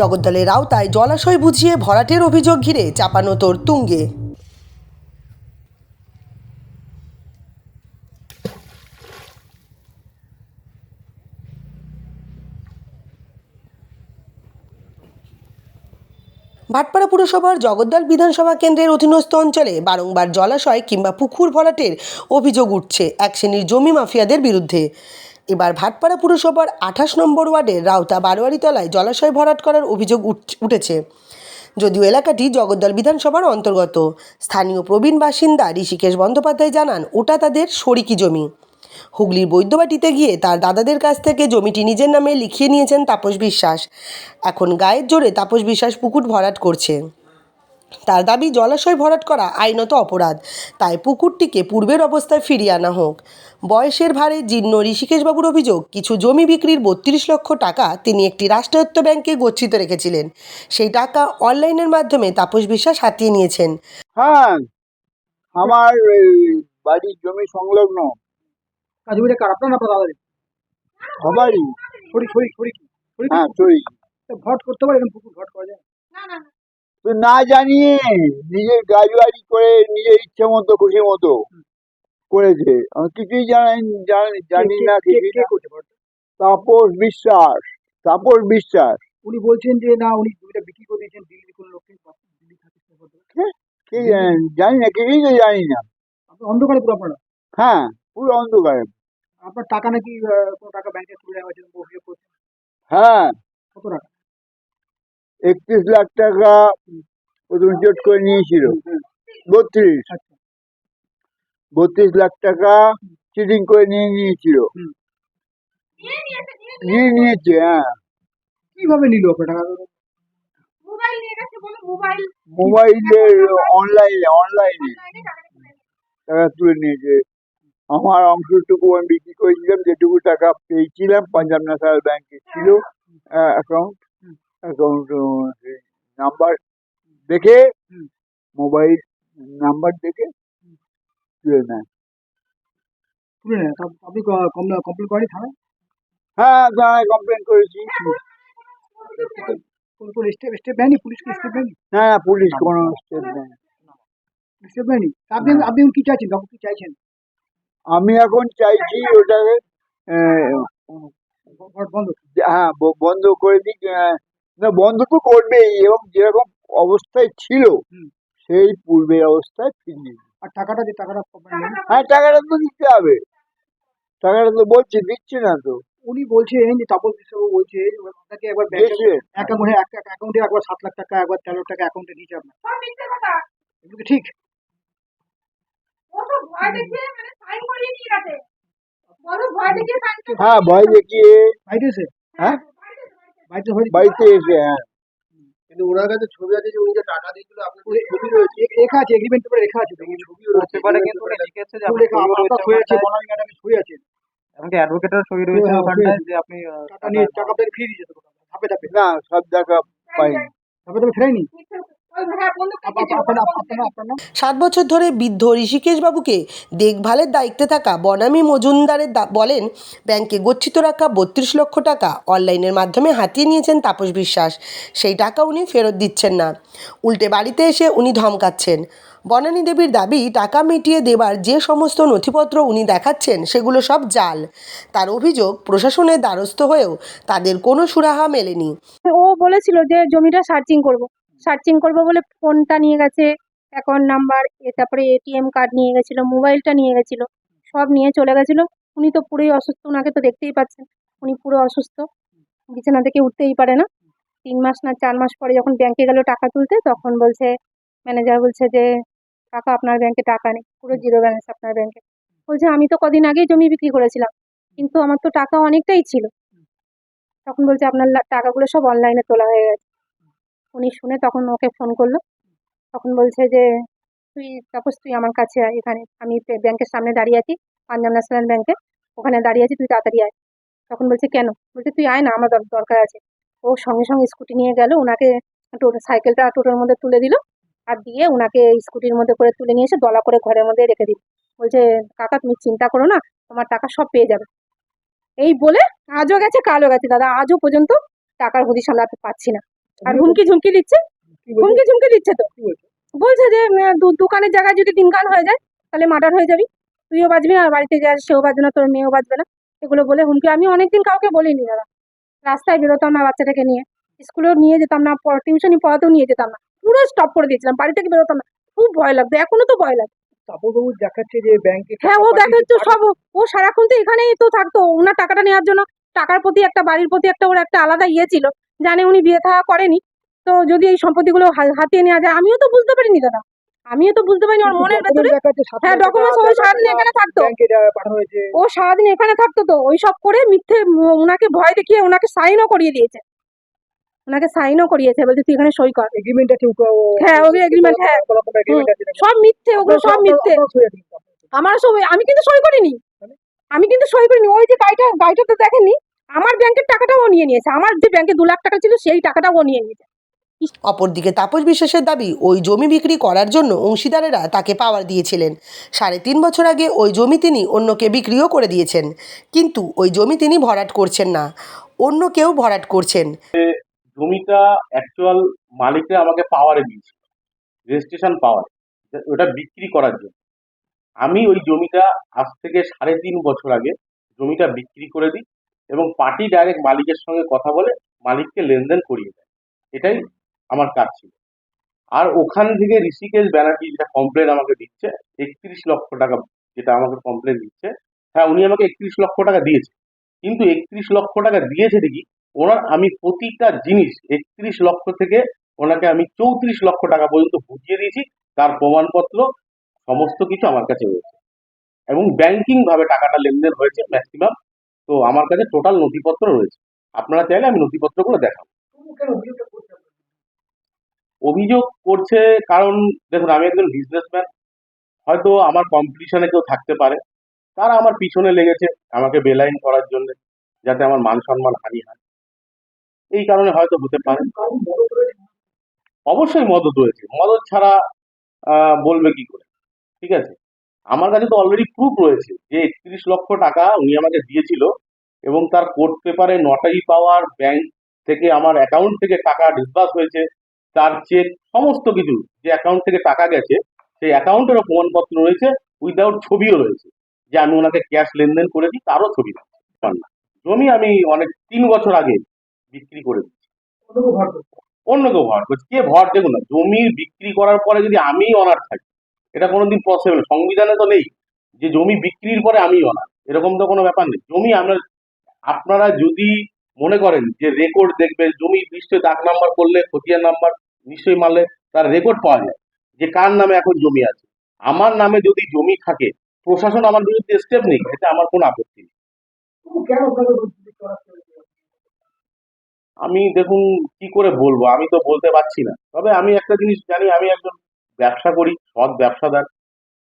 জগদ্দলের আওতায় জলাশয় বুঝিয়ে ভরাটের অভিযোগ ঘিরে চাপানো তোর তুঙ্গে। ভাটপাড়া পুরসভার জগদ্দল বিধানসভা কেন্দ্রের অধীনস্থ অঞ্চলে বারংবার জলাশয় কিংবা পুকুর ভরাটের অভিযোগ উঠছে এক শ্রেণির জমি মাফিয়াদের বিরুদ্ধে। এবার ভাটপাড়া পুরসভার আঠাশ নম্বর ওয়ার্ডের রাউতা বারোয়ারিতলায় জলাশয় ভরাট করার অভিযোগ উঠ- উঠেছে। যদিও এলাকাটি জগদ্দল বিধানসভার অন্তর্গত, স্থানীয় প্রবীণ বাসিন্দা ঋষিকেশ বন্দ্যোপাধ্যায় জানান, ওটা তাদের শরিকি জমি। হুগলির বৈদ্যবাটিতে গিয়ে তার দাদাদের কাছ থেকে জমিটি নিজের নামে লিখিয়ে নিয়েছেন তাপস বিশ্বাস। এখন গায়ের জোরে তাপস বিশ্বাস পুকুর ভরাট করছে। তার দাবি জলাশয় ভরাট করা আইনত অপরাধ। তাই পুকুরটিকে পূর্বের অবস্থায় ফিরিয়ে আনা হোক। বয়সের ভারে জীর্ণ ঋষিকেশবাবুর অভিযোগ কিছু জমি বিক্রির বত্রিশ লক্ষ টাকা তিনি একটি রাষ্ট্রায়ত্ত ব্যাংকে গচ্ছিত রেখেছিলেন। সেই টাকা অনলাইনের মাধ্যমে তাপস বিশ্বাস হাতিয়ে নিয়েছেন। হ্যাঁ আমার বাড়ির জমি সংলগ্ন। জমিটা কার? আপনার আপনার দাদাদের সবারই। ছড়ি ছড়ি ছড়ি কি ছড়ি কি? হ্যাঁ ভট করতে পারে পুকুর ভট করা যায়? তো না জানিয়ে নিজের গাড়ি বাড়ি করে নিজের ইচ্ছে মতো খুশি মতো করেছে। আমি কিছুই জানি জানি- না তাপস বিশ্বাস। তাপস বিশ্বাস। উনি বলছেন যে না উনি জমিটা বিক্রি করে দিয়েছেন দিল্লির কোনো লোককে। দিল্লি কি? জানি না কিছুই তো জানি না। অন্ধকারে পুরো আপনারা? হ্যাঁ পুরো অন্ধকারে। আপনার টাকা নাকি কোনো টাকা ব্যাংকে তুলে নেওয়া হয়েছে হ্যাঁ। কত টাকা? একত্রিশ লাখ টাকা প্রথম জোট করে নিয়েছিল। বত্রিশ। আচ্ছা। বত্রিশ লাখ টাকা চিটিং করে নিয়ে নিয়েছিল। নিয়ে নিয়েছে হ্যাঁ। কীভাবে নিল টাকা? মোবাইল অনলাইনে অনলাইনে টাকা তুলে নিয়েছে। আমার অংশটুকু আমি বিক্রি করেছিলাম যেটুকু টাকা পেয়েছিলাম পাঞ্জাব ন্যাশনাল ব্যাংকে ছিল অ্যাকাউন্ট নাম্বার দেখে মোবাইল নাম্বার দেখে তুলে নেয়। তুলে তা আপনি কমপ্লেন করেনি থানায়? হ্যাঁ থানায় কমপ্লেন করেছি। কোনো স্টেপ স্টেপ নেয়নি? পুলিশ কি স্টেপ নেয়নি? না না পুলিশ কোনো স্টেপ নেয়নি। আপনি কি চাইছেন? তখন কি চাইছেন? আমি এখন চাইছি ওটাকে হ্যাঁ বন্ধ করে আহ, না বন্ধ তো করবেই এবং যেরকম অবস্থায় ছিল সেই পূর্বের অবস্থায় ফিরিয়ে আর টাকাটা যে টাকাটা পাবেন নেন হ্যাঁ টাকাটা তো দিতে হবে। টাকাটা তো বলছে দিচ্ছে না তো। উনি বলছেন যে তাপস বিশ্বাস বলছে আপনাকে একবার অ্যাকাউন্টে অ্যাকাউন্টে একবার সাত লাখ টাকা একবার তেরো টাকা অ্যাকাউন্টে দিয়েছে আপনার। এগুলো কি ঠিক? ও ভয় দেখিয়ে মানে সাইন করিয়ে নিয়ে গেছে। বলো ভয় দেখিয়ে সাইন করে হ্যাঁ ভয় দেখিয়ে। হ্যাঁ? বাড়িতে এসে হ্যাঁ। কিন্তু ওনার কাছে ছবি আছে যে উনি যে টাকা দিয়েছিল আপনার কাছে ছবি রয়েছে? লেখা আছে এগ্রিমেন্ট উপরে লেখা আছে। ছবি রয়েছে পেপারে কিন্তু উনি লিখেছে যে আপনি ছবি আছে। বনানী ম্যাডামের ছবি আছে। এমনকি অ্যাডভোকেটের ছবি রয়েছে ওখানে যে আপনি টাকা নিয়ে টাকা ফেরত ফিরিয়ে দিয়েছে তো ধাপে ধাপে। না সব টাকা পাইনি। ধাপে ধাপে ফেরাইনি সাত বছর ধরে বৃদ্ধ ঋষিকেশবাবুকে দেখভালের দায়িত্বে থাকা বনামী মজুমদারের বলেন, ব্যাংকে গচ্ছিত রাখা বত্রিশ লক্ষ টাকা অনলাইনের মাধ্যমে হাতিয়ে নিয়েছেন তাপস বিশ্বাস। সেই টাকা উনি ফেরত দিচ্ছেন না। উল্টে বাড়িতে এসে উনি ধমকাচ্ছেন। বনানী দেবীর দাবি, টাকা মিটিয়ে দেবার যে সমস্ত নথিপত্র উনি দেখাচ্ছেন, সেগুলো সব জাল। তার অভিযোগ প্রশাসনের দ্বারস্থ হয়েও তাদের কোনো সুরাহা মেলেনি। ও বলেছিল যে জমিটা সার্চিং করব। সার্চিং করব বলে ফোনটা নিয়ে গেছে অ্যাকাউন্ট নাম্বার তারপরে এটিএম কার্ড নিয়ে গেছিল, মোবাইলটা নিয়ে গেছিল, সব নিয়ে চলে গেছিল। উনি তো পুরোই অসুস্থ ওনাকে তো দেখতেই পাচ্ছেন। উনি পুরো অসুস্থ। বিছানা থেকে উঠতেই পারে না। তিন মাস না চার মাস পরে যখন ব্যাংকে গেল টাকা তুলতে, তখন বলছে ম্যানেজার বলছে যে, কাকা, আপনার ব্যাংকে টাকা নেই। পুরো জিরো ব্যালেন্স আপনার ব্যাংকে বলছে, আমি তো কদিন আগেই জমি বিক্রি করেছিলাম, কিন্তু আমার তো টাকা অনেকটাই ছিল। তখন বলছে, আপনার টাকাগুলো সব অনলাইনে তোলা হয়ে গেছে। উনি শুনে তখন ওকে ফোন করল। তখন বলছে যে, তুই তাপস, তুই আমার কাছে এখানে। আমি ব্যাংকের সামনে দাঁড়িয়ে আছি, পাঞ্জাব ন্যাশনাল ব্যাংকে ওখানে দাঁড়িয়ে আছি, তুই তাড়াতাড়ি আয়। তখন বলছে, কেন? বলছে, তুই আয় না, আমার দর- দরকার আছে। ও সঙ্গে সঙ্গে স্কুটি নিয়ে গেল ওনাকে টোটো, সাইকেলটা টোটোর মধ্যে তুলে দিল আর দিয়ে ওনাকে স্কুটির মধ্যে করে তুলে নিয়ে এসে দলা করে ঘরের মধ্যে রেখে দিল। বলছে, কাকা, তুমি চিন্তা করো না, তোমার টাকা সব পেয়ে যাবে। এই বলে আজও গেছে, কালও গেছে, দাদা, আজও পর্যন্ত টাকার হদিশ আমরা পাচ্ছি না। আর হুমকি ঝুমকি দিচ্ছে? হুমকি ঝুমকি দিচ্ছে তো। বলছে? যে দোকানের জায়গায় যদি দিনকাল হয়ে যায় তাহলে মার্ডার হয়ে যাবি। তুইও বাঁচবি আর বাড়িতে যা সেও বাঁচবে না তোর মেয়েও বাঁচবে না। এগুলো বলে হুমকি। আমি অনেকদিন কাউকে বলিনি দাদা। রাস্তায় বেরোতাম না বাচ্চাটাকে নিয়ে। স্কুলেও নিয়ে যেতাম না টিউশনি পড়াতেও নিয়ে যেতাম না। পুরো স্টপ করে দিয়েছিলাম বাড়ি থেকে বেরোতাম না। খুব ভয় লাগতো এখনও তো ভয় লাগে। তাপসবাবু দেখাচ্ছে যে ব্যাংকে হ্যাঁ ও দেখাচ্ছে সব। ও সারাক্ষণ তো এখানেই তো থাকতো। ওনার টাকাটা নেওয়ার জন্য টাকার প্রতি একটা বাড়ির প্রতি একটা ওর একটা আলাদা ইয়ে ছিল। জানে উনি বিয়ে থাকা করেনি। তো যদি এই সম্পত্তিগুলো হাতিয়ে নেওয়া যায় আমিও তো বুঝতে পারিনি দাদা। আমিও তো বুঝতে পারিনি ওর মনের ভেতরে হ্যাঁ ডকুমেন্টস ওই সারাদিন এখানে থাকতো। ও সারাদিন এখানে থাকতো তো ওই সব করে মিথ্যে ওনাকে ভয় দেখিয়ে ওনাকে সাইনও করিয়ে দিয়েছে। ওনাকে সাইনও করিয়েছে বলছে তুই এখানে সই কর। এগ্রিমেন্ট হ্যাঁ, ওই agreement, হ্যাঁ। সব মিথ্যে ওগুলো সব মিথ্যে। আমার সব আমি কিন্তু সই করিনি। আমি কিন্তু সই করিনি ওই যে গাড়িটা গাড়িটা তো দেখেননি। আমার ব্যাংকের টাকাটাও ও নিয়ে নিয়েছে। আমার যে ব্যাংকে দু লাখ টাকা ছিল সেই টাকাটাও ও নিয়ে নিয়েছে। অপরদিকে তাপস বিশ্বাসের দাবি ওই জমি বিক্রি করার জন্য অংশীদারেরা তাকে পাওয়ার দিয়েছিলেন। সাড়ে তিন বছর আগে ওই জমি তিনি অন্যকে বিক্রিও করে দিয়েছেন। কিন্তু ওই জমি তিনি ভরাট করছেন না। অন্য কেউ ভরাট করছেন। জমিটা অ্যাকচুয়াল মালিকরা আমাকে পাওয়ারে দিয়েছে রেজিস্ট্রেশন পাওয়ার ওটা বিক্রি করার জন্য। আমি ওই জমিটা আজ থেকে সাড়ে তিন বছর আগে জমিটা বিক্রি করে দিই। এবং পার্টি ডাইরেক্ট মালিকের সঙ্গে কথা বলে মালিককে লেনদেন করিয়ে দেয়। এটাই আমার কাজ ছিল। আর ওখান থেকে ঋষিকেশ ব্যানার্জি যেটা কমপ্লেন আমাকে দিচ্ছে, একত্রিশ লক্ষ টাকা যেটা আমাকে কমপ্লেন দিচ্ছে হ্যাঁ উনি আমাকে একত্রিশ লক্ষ টাকা দিয়েছে। কিন্তু একত্রিশ লক্ষ টাকা দিয়েছে দেখি, ওনার আমি প্রতিটা জিনিস একত্রিশ লক্ষ থেকে ওনাকে আমি চৌত্রিশ লক্ষ টাকা পর্যন্ত বুঝিয়ে দিয়েছি, তার প্রমাণপত্র, সমস্ত কিছু আমার কাছে রয়েছে। এবং ব্যাংকিং ভাবে টাকাটা লেনদেন হয়েছে ম্যাক্সিমাম তো আমার কাছে টোটাল নথিপত্র রয়েছে। আপনারা চাইলে আমি নথিপত্রগুলো দেখাবো। অভিযোগ করছে কারণ, দেখুন, আমি একজন বিজনেসম্যান হয়তো আমার কম্পিটিশনে কেউ থাকতে পারে। তারা আমার পিছনে লেগেছে, আমাকে বেলাইন করার জন্য, যাতে আমার মান সম্মান হানি হয়। এই কারণে হয়তো হতে পারে। অবশ্যই মদত রয়েছে। মদত ছাড়া বলবে কি করে? ঠিক আছে? আমার কাছে তো অলরেডি প্রুফ রয়েছে যে একত্রিশ লক্ষ টাকা উনি আমাকে দিয়েছিল এবং তার কোর্ট পেপারে নটারি পাওয়ার ব্যাংক থেকে আমার অ্যাকাউন্ট থেকে টাকা ডিসবার্স হয়েছে তার চেক সমস্ত কিছু যে অ্যাকাউন্ট থেকে টাকা গেছে সেই অ্যাকাউন্টেরও প্রমাণপত্র রয়েছে উইদাউট ছবিও রয়েছে যে আমি ওনাকে ক্যাশ লেনদেন করেছি তারও ছবি না। জমি আমি অনেক তিন বছর আগে বিক্রি করে দিচ্ছি অন্য কেউ ভর করছে। কে ভর দেখুন না জমি বিক্রি করার পরে যদি আমি অনার থাকি এটা কোনোদিন পসিবল সংবিধানে তো নেই। যে জমি বিক্রির পরে আমি অনার এরকম তো কোনো ব্যাপার নেই। জমি আমরা আপনারা যদি মনে করেন যে রেকর্ড দেখবে জমি নিশ্চয়ই দাগ নাম্বার করলে খতিয়ান নাম্বার নিশ্চয়ই মারলে তার রেকর্ড পাওয়া যায়। যে কার নামে এখন জমি আছে? আমার নামে যদি জমি থাকে প্রশাসন আমার বিরুদ্ধে স্টেপ নেই এটা আমার কোনো আপত্তি নেই। আমি দেখুন কি করে বলব আমি তো বলতে পারছি না। তবে আমি একটা জিনিস জানি আমি একজন ব্যবসা করি সৎ ব্যবসাদার।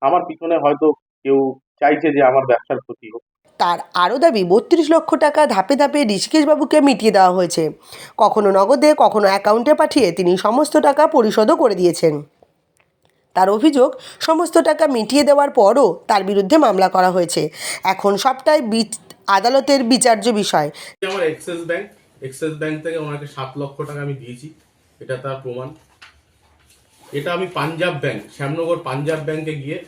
আমার পিছনে হয়তো কেউ চাইছে যে আমার ব্যবসার ক্ষতি হোক। তার আরও দাবি বত্রিশ লক্ষ টাকা ধাপে ধাপে ঋষিকেশবাবুকে মিটিয়ে দেওয়া হয়েছে। কখনো নগদে কখনো অ্যাকাউন্টে পাঠিয়ে তিনি সমস্ত টাকা পরিশোধও করে দিয়েছেন। তার অভিযোগ সমস্ত টাকা মিটিয়ে দেওয়ার পরও তার বিরুদ্ধে মামলা করা হয়েছে। এখন সবটাই বিচ- আদালতের বিচার্য বিষয়। আমার এক্সিস ব্যাংক এক্সিস ব্যাংক থেকে ওনাকে সাত লক্ষ টাকা আমি দিয়েছি। এটা তার প্রমাণ। এটা আমি পাঞ্জাব ব্যাংক, শ্যামনগর পাঞ্জাব ব্যাংকে গিয়ে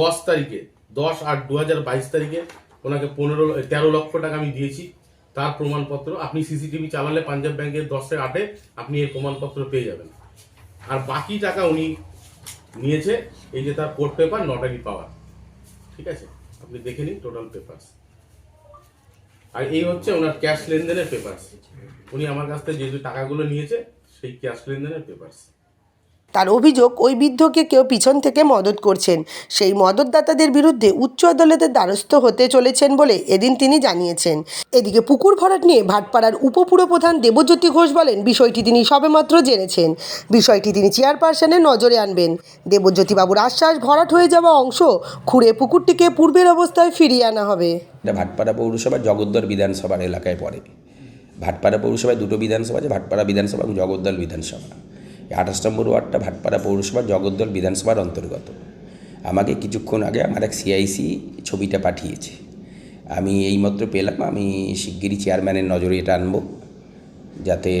দশ তারিখে, দশ আট দু হাজার বাইশ তারিখে ওনাকে পনেরো, তেরো লক্ষ টাকা আমি দিয়েছি। তার প্রমাণপত্র, আপনি সিসিটিভি চালালে পাঞ্জাব ব্যাংকের দশের আটে আপনি এই প্রমাণপত্র পেয়ে যাবেন। আর বাকি টাকা উনি নিয়েছে, এই যে তার কোর্ট পেপার, নটারি পাওয়ার। ঠিক আছে? আপনি দেখে নিন টোটাল পেপারস। আর এই হচ্ছে ওনার ক্যাশ লেনদেনের পেপারস। উনি আমার কাছ থেকে যে টাকাগুলো নিয়েছে, সেই ক্যাশ লেনদেনের পেপারস। তার অভিযোগ ওই বৃদ্ধকে কেউ পিছন থেকে মদত করছেন। সেই মদতদাতাদের বিরুদ্ধে উচ্চ আদালতের দ্বারস্থ হতে চলেছেন বলে এদিন তিনি জানিয়েছেন। এদিকে পুকুর ভরাট নিয়ে ভাটপাড়ার উপপুরপ্রধান দেবজ্যোতি ঘোষ বলেন, বিষয়টি তিনি সবেমাত্র জেনেছেন। বিষয়টি তিনি চেয়ারপারসনের নজরে আনবেন। দেবজ্যোতিবাবুর আশ্বাস, ভরাট হয়ে যাওয়া অংশ খুঁড়ে পুকুরটিকে পূর্বের অবস্থায় ফিরিয়ে আনা হবে। এটা ভাটপাড়া পৌরসভা জগদ্দল বিধানসভার এলাকায় পড়ে। ভাটপাড়া পৌরসভায় দুটো বিধানসভা আছে, ভাটপাড়া বিধানসভা এবং জগদ্দল বিধানসভা। আঠাশ নম্বর ওয়ার্ডটা ভাটপাড়া পৌরসভা জগদ্দল বিধানসভার অন্তর্গত। আমাকে কিছুক্ষণ আগে আমার এক সিআইসি ছবিটা পাঠিয়েছে। আমি এইমাত্র পেলাম, আমি শিগগিরই চেয়ারম্যানের নজরে এটা আনব। যাতে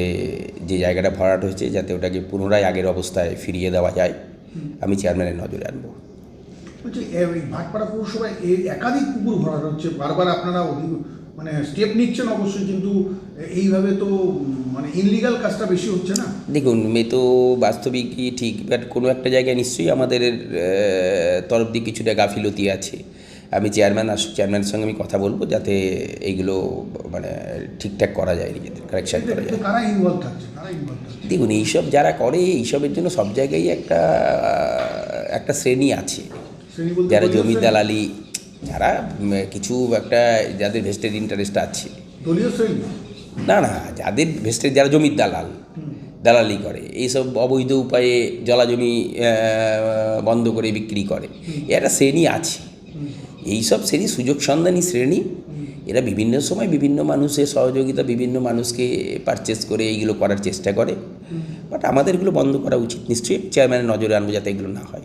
যে জায়গাটা ভরাট হয়েছে, যাতে ওটাকে পুনরায় আগের অবস্থায় ফিরিয়ে দেওয়া যায়, আমি চেয়ারম্যানের নজরে আনব। ভাটপাড়া পৌরসভায় একাধিক পুকুর ভরাট হচ্ছে, বারবার আপনারা মানে স্টেপ নিচ্ছেন অবশ্যই কিন্তু এইভাবে তো মানে ইনলিগাল কাজটা বেশি হচ্ছে না? দেখুন মে তো বাস্তবিকই ঠিক বাট কোনো একটা জায়গায় নিশ্চয়ই আমাদের তরফ দিয়ে কিছুটা গাফিলতি আছে। আমি চেয়ারম্যান আস চেয়ারম্যানের সঙ্গে আমি কথা বলব যাতে এইগুলো মানে ঠিকঠাক করা যায় নিজেদের কারেকশান করা যায়। দেখুন এইসব যারা করে এইসবের জন্য সব জায়গায় একটা একটা শ্রেণি আছে। যারা জমি দালালি যারা কিছু একটা যাদের ভেস্টেড ইন্টারেস্ট আছে। না না যাদের ভেস্টেড যারা জমির দালাল দালালি করে এইসব অবৈধ উপায়ে জলা জমি বন্ধ করে বিক্রি করে। এর একটা শ্রেণি আছে। এইসব শ্রেণি সুযোগ সন্ধানী শ্রেণি। এরা বিভিন্ন সময় বিভিন্ন মানুষের সহযোগিতা বিভিন্ন মানুষকে পারচেস করে এইগুলো করার চেষ্টা করে। বাট আমাদের এগুলো বন্ধ করা উচিত। নিশ্চয়ই চেয়ারম্যানের নজরে আনব যাতে এগুলো না হয়।